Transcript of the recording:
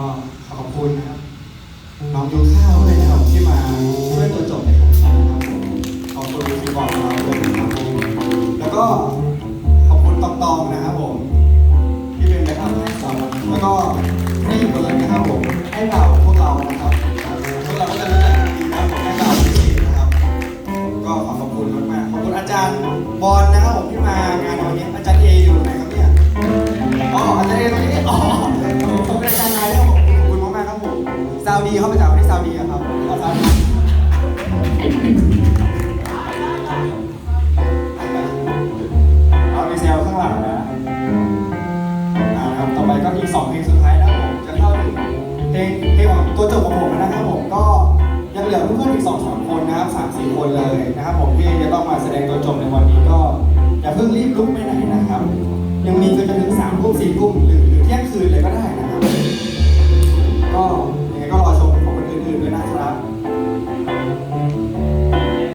ก็ขอขอบคุณนะครับน้องยูข้าวด้วยนะครับที่มาช่วยตัวจบในครั้งนี้นะครับผมขอบคุณที่บอกเราด้วยนะครับผมแล้วก็ขอบคุณตองตองนะครับผม ที่เป็นแบ็คอัพให้เราแล้วก็ให้เปิดนะครับผมให้เราพวกเรานะครับพวกเราก็จะรู้จักกันดีนะครับผมให้เราพิเศษนะครับ ก็ขอขอบคุณมากๆขอบคุณอาจารย์บอลนะครับผมที่มางานาวดีเขาไปจากประเทศซาวดีอะครับขอซาวดีเอาไปแซวข้างหลังนะอ่าครับต่อไปก็อีกสองเพลงสุดท้ายนะครับผมจะเข้าถึงเพลงเพลงของตัวจบของผมนะครับผมก็ยังเหลือเพื่อนๆอีกสองสามคนนะครับสามสี่คนเลยนะครับ ผมที่จะต้องมาแสดงตัวจบในวันนี้ก็อย่าเพิ่งรีบลุกไปไหนนะครับ ยังมีจนถึงสามทุ่มสี่ทุ่มหรือ